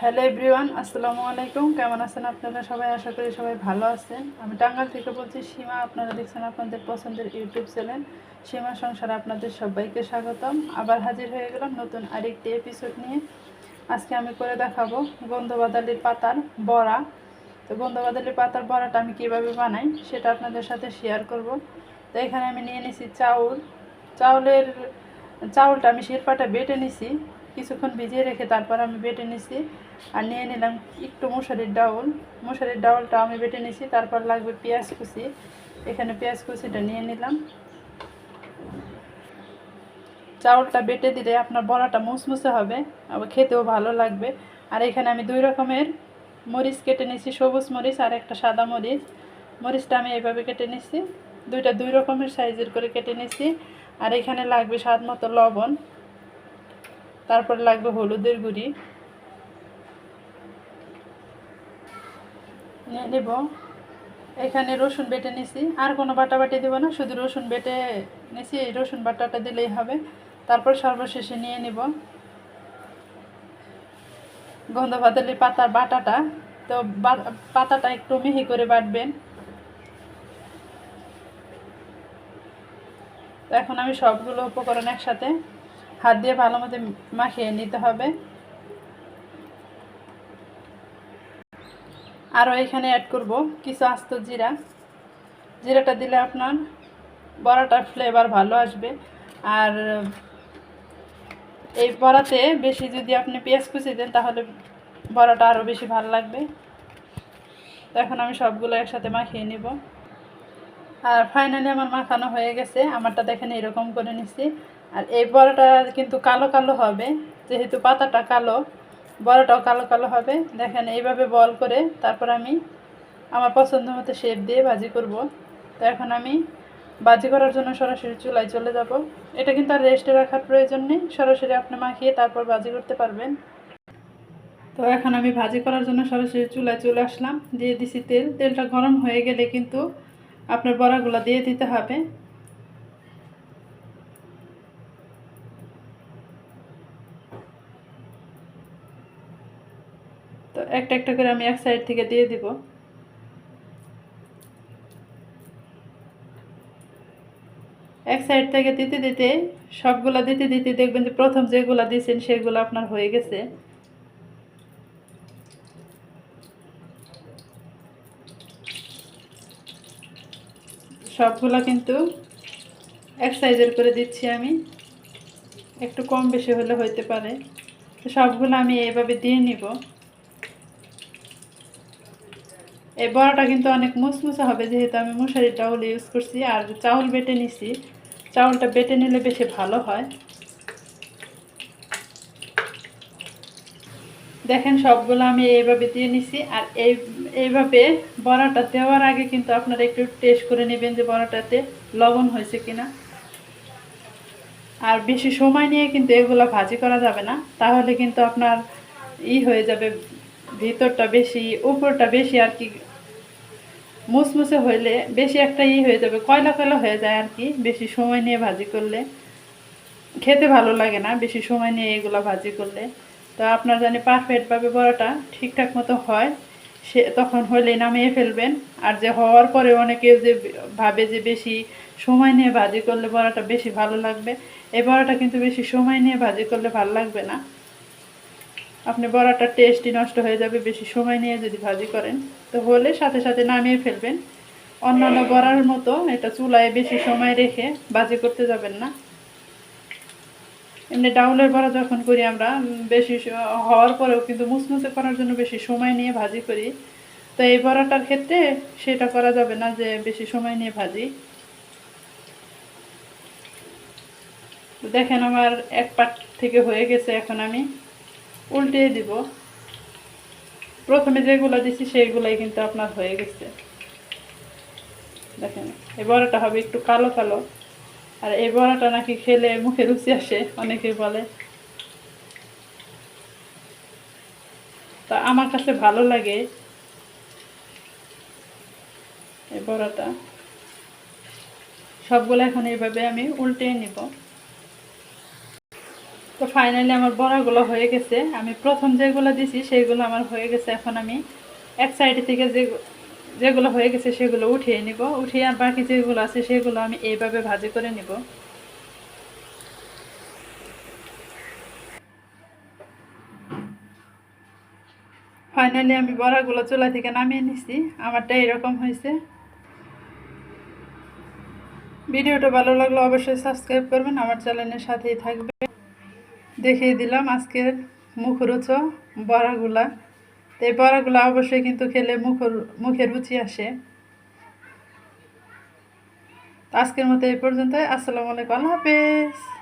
Hello everyone, আসসালামু আলাইকুম। কেমন আছেন আপনারা সবাই? আশা করি সবাই ভালো আছেন। আমি টাঙ্গাল থেকে বলছি, সীমা, আপনারা দেখছেন আপনাদের পছন্দের ইউটিউব চ্যানেল। সীমা সংসারে আপনাদের সবাইকে স্বাগতম। আবার হাজির হয়ে গেলাম নতুন আরেকটি এপিসোড নিয়ে। আজকে আমি করে দেখাবো গন্ধবাদালির পাতার বড়া। তো গন্ধবাদালির পাতার বড়াটা আমি কীভাবে বানাই সেটা আপনাদের সাথে শেয়ার করব। তো এখানে আমি নিয়ে নিছি চাউল। চাউলের, চাউলটা আমি শিরপাটা বেটে নিছি। কিছুক্ষণ ভিজিয়ে রেখে তারপর আমি বেটে নিছি। আর নিয়ে নিলাম একটু মশারির ডাউল। মশারির ডাউলটা আমি বেটে নিছি, তারপর লাগবে পেঁয়াজ কুচি। এখানে পেঁয়াজ কুচিটা নিয়ে নিলাম। চাউলটা বেটে দিলে আপনার বড়াটা মুসমুসে হবে, আবার খেতেও ভালো লাগবে। আর এখানে আমি দুই রকমের মরিচ কেটে নিছি, সবুজ মরিচ আর একটা সাদা মরিচ। মরিচটা আমি এইভাবে কেটে নিছি। দুইটা দুই রকমের সাইজের করে কেটে নিছি। আর এখানে লাগবে স্বাদ মতো লবণ। তারপর লাগবে হলুদের গুঁড়ি। নিয়ে নেব। এখানে রসুন বেটে নিছি। আর কোনো বাটা বাটি দেবো না, শুধু রসুন বেটে নিছি। এই রসুন বাটাটা দিলেই হবে। তারপর সর্বশেষে নিয়ে নিব গন্ধ ভাতালি পাতার বাটাটা। তো পাতাটা একটু মিহি করে বাটবেন এখন আমি সবগুলো উপকরণ একসাথে হাত দিয়ে ভালো মতো মাখিয়ে নিতে হবে। আরও এখানে অ্যাড করব কিছু আস্ত জিরা। জিরাটা দিলে আপনার বড়াটার ফ্লেভার ভালো আসবে। আর এই বড়াতে বেশি যদি আপনি পেঁয়াজ কুচি দেন, তাহলে বড়াটা আরও বেশি ভালো লাগবে। তো এখন আমি সবগুলো একসাথে মাখিয়ে নিব। আর ফাইনালি আমার মাখানো হয়ে গেছে। আমারটা দেখেন এরকম করে নিছি। আর এই বড়াটা কিন্তু কালো কালো হবে, যেহেতু পাতাটা কালো, বড়াটাও কালো কালো হবে। দেখেন, এইভাবে বল করে তারপর আমি আমার পছন্দ মতো শেপ দিয়ে ভাজি করব। তো এখন আমি ভাজি করার জন্য সরাসরি চুলায় চলে যাব। এটা কিন্তু আর রেস্টে রাখার প্রয়োজন নেই, সরাসরি আপনি মাখিয়ে তারপর ভাজি করতে পারবেন। তো এখন আমি ভাজি করার জন্য সরাসরি চুলায় চলে আসলাম। দিয়ে দিছি তেল। তেলটা গরম হয়ে গেলে কিন্তু আপনার বড়াগুলো দিয়ে দিতে হবে। একটা একটা করে আমি এক সাইড থেকে দিয়ে দিব। এক সাইড থেকে দিতে দিতে সবগুলা দিতে দিতে দেখবেন যে প্রথম যেগুলো দিয়েছেন সেগুলো আপনার হয়ে গেছে। সবগুলো কিন্তু এক সাইজের করে দিচ্ছি আমি। একটু কম বেশি হলে হইতে পারে। সবগুলো আমি এইভাবে দিয়ে নিব। এই বড়াটা কিন্তু অনেক মুসমুসে হবে, যেহেতু আমি মশারির চাউল ইউজ করছি আর চাউল বেটে নিছি। চাউলটা বেটে নিলে বেশি ভালো হয়। দেখেন সবগুলো আমি এইভাবে দিয়ে নিছি আর এই, এইভাবে বড়াটা দেওয়ার আগে কিন্তু আপনারা একটু টেস্ট করে নেবেন যে বড়াটাতে লবণ হয়েছে কিনা। আর বেশি সময় নিয়ে কিন্তু এগুলো ভাজি করা যাবে না, তাহলে কিন্তু আপনার ই হয়ে যাবে, ভিতরটা বেশি, উপরটা বেশি আর কি মুসমুসে হইলে বেশি একটা ই হয়ে যাবে, কয়লা কয়লা হয়ে যায় আর কি, বেশি সময় নিয়ে ভাজি করলে। খেতে ভালো লাগে না, বেশি সময় নিয়ে এগুলো ভাজি করলে। তো আপনার জানি পারফেক্টভাবে বড়াটা ঠিকঠাক মতো হয়, সে তখন হলে নামিয়ে ফেলবেন। আর যে হওয়ার পরে অনেকে যে ভাবে যে বেশি সময় নিয়ে ভাজি করলে বড়াটা বেশি ভালো লাগবে, এই বড়াটা কিন্তু বেশি সময় নিয়ে ভাজি করলে ভালো লাগবে না। আপনি বড়াটা টেস্টই নষ্ট হয়ে যাবে বেশি সময় নিয়ে যদি ভাজি করেন তো হলে সাথে সাথে নামিয়ে ফেলবেন। অন্যান্য বড়ার মতো এটা চুলায় বেশি সময় রেখে ভাজি করতে যাবেন না। এমনি ডাউলের বড়া যখন করি আমরা বেশি হওয়ার পরেও কিন্তু মুসমুসে করার জন্য বেশি সময় নিয়ে ভাজি করি। তো এই বড়াটার ক্ষেত্রে সেটা করা যাবে না যে বেশি সময় নিয়ে ভাজি। দেখেন আমার এক পাট থেকে হয়ে গেছে এখন আমি। উল্টিয়ে দিব। প্রথমে যেগুলো দিছি, সেইগুলাই কিন্তু আপনার হয়ে গেছে। দেখেন, এই বড়াটা হবে একটু কালো কালো। আর এই বড়াটা নাকি খেলে মুখে রুচি আসে অনেকে বলে। তা আমার কাছে ভালো লাগে এই বড়াটা। সবগুলো এখন এইভাবে আমি উল্টে নিব। তো ফাইনালি আমার বড়াগুলো হয়ে গেছে। আমি প্রথম যেগুলো দিছি সেইগুলো আমার হয়ে গেছে। এখন আমি এক সাইড থেকে যে যেগুলো হয়ে গেছে, সেগুলো উঠিয়ে নিব। উঠিয়ে আর বাকি যেগুলো আছে, সেগুলো আমি এইভাবে ভাজি করে নিব। ফাইনালি আমি বড়াগুলো চুলা থেকে নামিয়ে নিছি। আমারটা এরকম হয়েছে। ভিডিওটা ভালো লাগলে অবশ্যই সাবস্ক্রাইব করবেন। আমার চ্যানেলের সাথেই থাকবে দেখিয়ে দিলাম আজকের মুখরোচ বড়াগুলা। তো এই বড়াগুলা অবশ্যই কিন্তু খেলে মুখ মুখে রুচি আসে। আজকের মতো এই পর্যন্ত আসসালামু আলাইকুম। আল্লাহ হাফেজ।